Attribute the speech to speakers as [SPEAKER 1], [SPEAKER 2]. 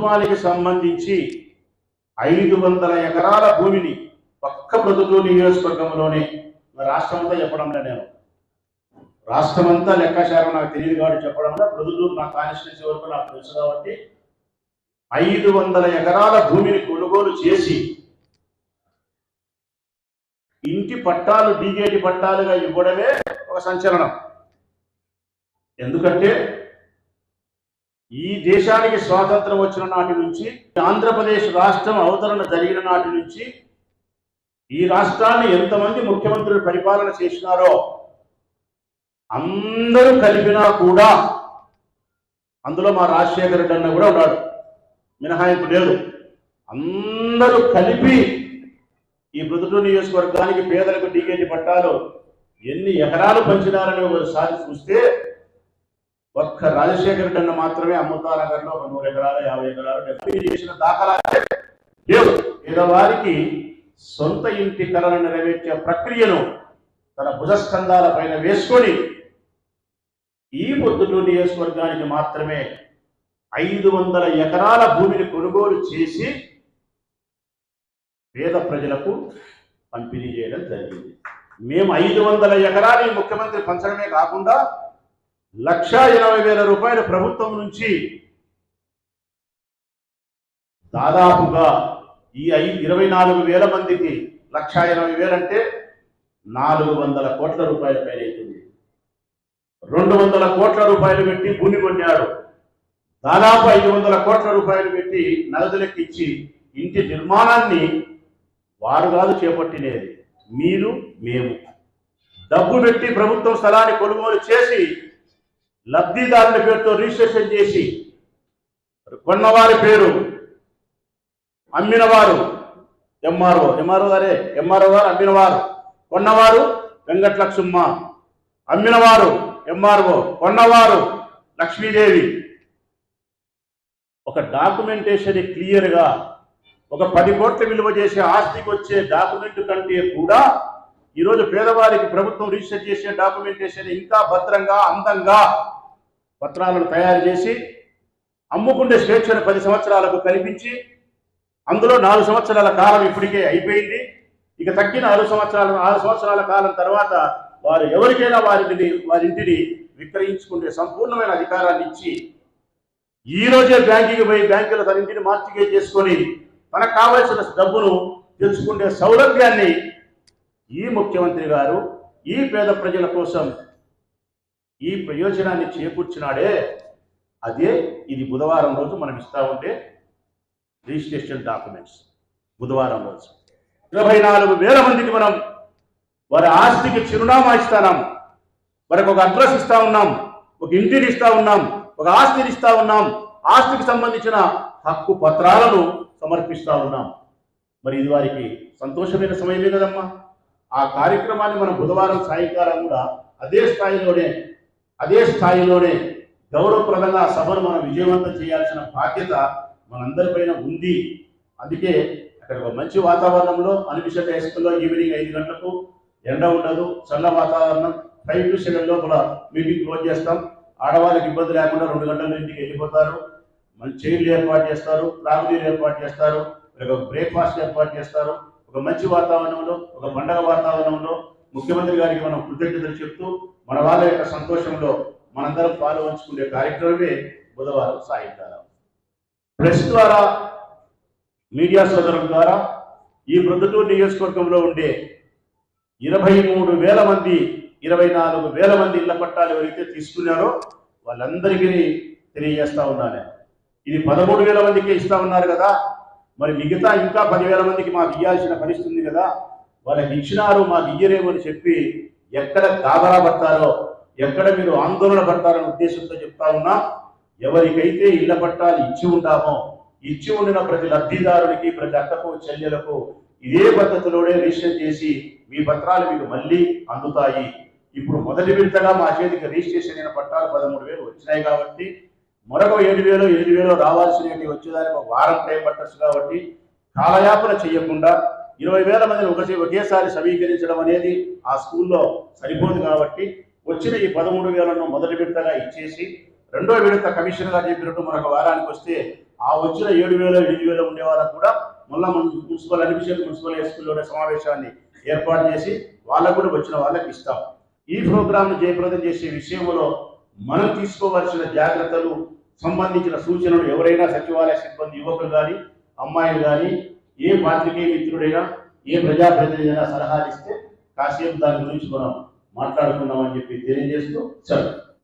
[SPEAKER 1] ప్రభుత్వానికి సంబంధించి ఐదు వందల ఎకరాల భూమిని పక్క ప్రొద్దుటూరు నియోజకవర్గంలోనే రాష్ట్రమంతా రాష్ట్రం అంతా చెప్పడంలో నేను. రాష్ట్రమంతా లెక్కాచారం నాకు తెలియదు కాబట్టి చెప్పడంలో ప్రొద్దుటూరు నా కాన్స్టిట్యూన్సీ వరకు నాకు తెలుసు కాబట్టి ఐదు వందల ఎకరాల భూమిని కొనుగోలు చేసి ఇంటి పట్టాలు డీగేటి పట్టాలుగా ఇవ్వడమే ఒక సంచలనం. ఎందుకంటే ఈ దేశానికి స్వాతంత్రం వచ్చిన నాటి నుంచి ఆంధ్రప్రదేశ్ రాష్ట్రం అవతరణ జరిగిన నాటి నుంచి ఈ రాష్ట్రాన్ని ఎంతమంది ముఖ్యమంత్రులు పరిపాలన చేసినారో అందరూ కలిపినా కూడా అందులో మా రాజశేఖర రెడ్డి అన్న కూడా ఉన్నాడు మినహాయింపు లేదు అందరూ కలిపి ఈ మృదుటూరు నియోజకవర్గానికి పేదలకు టీకేటి పట్టాలు ఎన్ని ఎకరాలు పంచినారని ఒకసారి చూస్తే ఒక్క రాజశేఖర రెడ్డి మాత్రమే అమృతానగర్లో ఒక నూరు ఎకరాలు యాభై ఎకరాలు డెబ్బై చేసిన దాఖలా లేవు పేదవారికి సొంత ఇంటి కళను నెరవేర్చే ప్రక్రియను తన భుజస్కంధాల పైన వేసుకొని ఈ పొద్దుటూరు నియోజకవర్గానికి మాత్రమే ఐదు వందల ఎకరాల భూమిని కొనుగోలు చేసి పేద ప్రజలకు పంపిణీ చేయడం జరిగింది. మేము ఐదు వందల ఎకరాలు ముఖ్యమంత్రి పంచడమే కాకుండా లక్ష ఇరవై వేల రూపాయలు ప్రభుత్వం నుంచి దాదాపుగా ఈ ఐ- ఇరవై నాలుగు వేల మందికి లక్ష ఇరవై వేలు అంటే నాలుగు వందల కోట్ల రూపాయల పైన అవుతుంది రెండు వందల కోట్ల రూపాయలు పెట్టి భూమి కొన్నాడు దాదాపు ఐదు వందల కోట్ల రూపాయలు పెట్టి నగదులెక్కిచ్చి ఇంటి నిర్మాణాన్ని వారు కాదు చేపట్టినది మీరు మేము. డబ్బు పెట్టి ప్రభుత్వం స్థలాన్ని కొనుగోలు చేసి లబ్ధిదారుల పేరుతో రిజిస్ట్రేషన్ చేసి కొన్నవారి పేరు అమ్మినవారు ఎంఆర్ఓ ఎంఆర్ఓ గారే ఎంఆర్ఓ గారు అమ్మినవారు. కొన్నవారు వెంకటలక్ష్మ అమ్మినవారు ఎంఆర్ఓ కొన్నవారు లక్ష్మీదేవి. ఒక డాక్యుమెంటేషన్ క్లియర్గా ఒక పది కోట్ల విలువ చేసే ఆస్తికి వచ్చే డాక్యుమెంట్ కంటే కూడా ఈరోజు పేదవారికి ప్రభుత్వం రిజిస్టర్ చేసే డాక్యుమెంటేషన్ ఇంకా భద్రంగా అందంగా పత్రాలను తయారు చేసి అమ్ముకుండే స్వేచ్ఛను పది సంవత్సరాలకు కల్పించి అందులో నాలుగు సంవత్సరాల కాలం ఇప్పటికే అయిపోయింది. ఇక తగ్గిన ఆరు సంవత్సరాల ఆరు సంవత్సరాల కాలం తర్వాత వారు ఎవరికైనా వారిని వారింటిని విక్రయించుకునే సంపూర్ణమైన అధికారాన్ని ఇచ్చి ఈ రోజే బ్యాంకుకి పోయి బ్యాంకులో తన ఇంటిని మార్చిగే చేసుకొని తనకు కావలసిన డబ్బును తెచ్చుకునే సౌలభ్యాన్ని ఈ ముఖ్యమంత్రి గారు ఈ పేద ప్రజల కోసం ఈ ప్రయోజనాన్ని చేకూర్చినాడే అదే ఇది బుధవారం రోజు మనం ఇస్తా ఉంటే రిజిస్ట్రేషన్ డాక్యుమెంట్స్. బుధవారం రోజు. ఇరవై నాలుగు వేల మందికి మనం వారి ఆస్తికి చిరునామా ఇస్తాం వారికి ఒక అడ్రస్ ఇస్తా ఉన్నాం. ఒక ఇంటిని ఇస్తా ఉన్నాం. ఒక ఆస్తిని ఇస్తా ఉన్నాం. ఆస్తికి సంబంధించిన హక్కు పత్రాలను సమర్పిస్తా ఉన్నాం. మరి ఇది వారికి సంతోషమైన సమయమే కదమ్మా. ఆ కార్యక్రమాన్ని మనం బుధవారం సాయంకాలం కూడా అదే స్థాయిలోనే అదే స్థాయిలోనే గౌరవప్రదంగా ఆ సభను మనం విజయవంతం చేయాల్సిన బాధ్యత మనందరిపైన ఉంది. అందుకే అక్కడ ఒక మంచి వాతావరణంలో అనిపిషట్ హైస్కూల్లో ఈవినింగ్ ఐదు గంటలకు ఎండ ఉండదు చల్ల వాతావరణం ఫైవ్ టు సెవెన్ లోపల మీటింగ్ క్లోజ్ చేస్తాం. ఆడవాళ్ళకి ఇబ్బంది లేకుండా రెండు గంటల ఇంటికి వెళ్ళిపోతారు. మంచి చైర్లు ఏర్పాటు చేస్తారు త్రాగునీరు ఏర్పాటు చేస్తారు ఒక బ్రేక్ఫాస్ట్ ఏర్పాటు చేస్తారు. ఒక మంచి వాతావరణంలో ఒక పండగ వాతావరణంలో ముఖ్యమంత్రి గారికి మనం కృతజ్ఞతలు చెప్తూ మన వాళ్ళ యొక్క సంతోషంలో మనందరం పాలు కార్యక్రమమే బుధవారం సాయంకాలం. ప్రెస్ ద్వారా మీడియా సోదరుల ద్వారా ఈ ప్రొద్దుటూరు నియోజకవర్గంలో ఉండే ఇరవై మూడు వేల మంది ఇరవై నాలుగు వేల మంది ఇళ్ళ పట్టాలు ఎవరైతే తీసుకున్నారో వాళ్ళందరికీ తెలియజేస్తా ఉన్నాను. ఇది పదమూడు వేల మందికి ఇస్తా ఉన్నారు కదా మరి మిగతా ఇంకా పదివేల మందికి మాకు ఇవ్వాల్సిన పరిస్థితి ఉంది కదా వాళ్ళకి ఇచ్చినారు మాకు ఇయ్యలేము అని చెప్పి ఎక్కడ గాబరా పడతారో ఎక్కడ మీరు ఆందోళన పడతారనే ఉద్దేశంతో చెప్తా ఉన్నా ఎవరికైతే ఇళ్ళ పట్టాలు ఇచ్చి ఉంటామో ఇచ్చి ఉండిన ప్రతి లబ్ధిదారునికి ప్రతి అక్కకు చెల్లెలకు ఇదే పద్ధతిలోనే రిజిస్టర్ చేసి మీ పత్రాలు మీకు మళ్ళీ అందుతాయి. ఇప్పుడు మొదటి విడతగా మా చేతికి రిజిస్ట్రేషన్ అయిన పట్టాలు పదమూడు వేలు వచ్చినాయి కాబట్టి మరొక ఏడు వేలు ఎనిమిది వేలు రావాల్సినవి వచ్చేదానికి ఒక వారం టైం పట్టచ్చు కాబట్టి కాలయాపన చేయకుండా ఇరవై వేల మందిని ఒకటి ఒకేసారి సమీకరించడం అనేది ఆ స్కూల్లో సరిపోదు కాబట్టి వచ్చిన ఈ పదమూడు వేలను మొదటి విడతగా ఇచ్చేసి రెండో విడత కమిషన్ గారు చెప్పినట్టు మరొక వారానికి వస్తే ఆ వచ్చిన ఏడు వేల ఎనిమిది వేల ఉండే వాళ్ళకు కూడా మళ్ళా మున్సిపల్ అడ్మిషన్ మున్సిపల్ హై స్కూల్లోనే సమావేశాన్ని ఏర్పాటు చేసి వాళ్ళకు కూడా వచ్చిన వాళ్ళకి ఇస్తాం. ఈ ప్రోగ్రాంను జయప్రదం చేసే విషయంలో మనం తీసుకోవాల్సిన జాగ్రత్తలు సంబంధించిన సూచనలు ఎవరైనా సచివాలయ సిబ్బంది యువకులు కానీ అమ్మాయిలు కానీ ఏ పాత్రికేయ మిత్రుడైనా ఏ ప్రజాప్రతినిధి అయినా సలహాలు ఇస్తే కాసేపు దాని గురించి మనం మాట్లాడుకుందామని చెప్పి తెలియజేస్తూ చదువు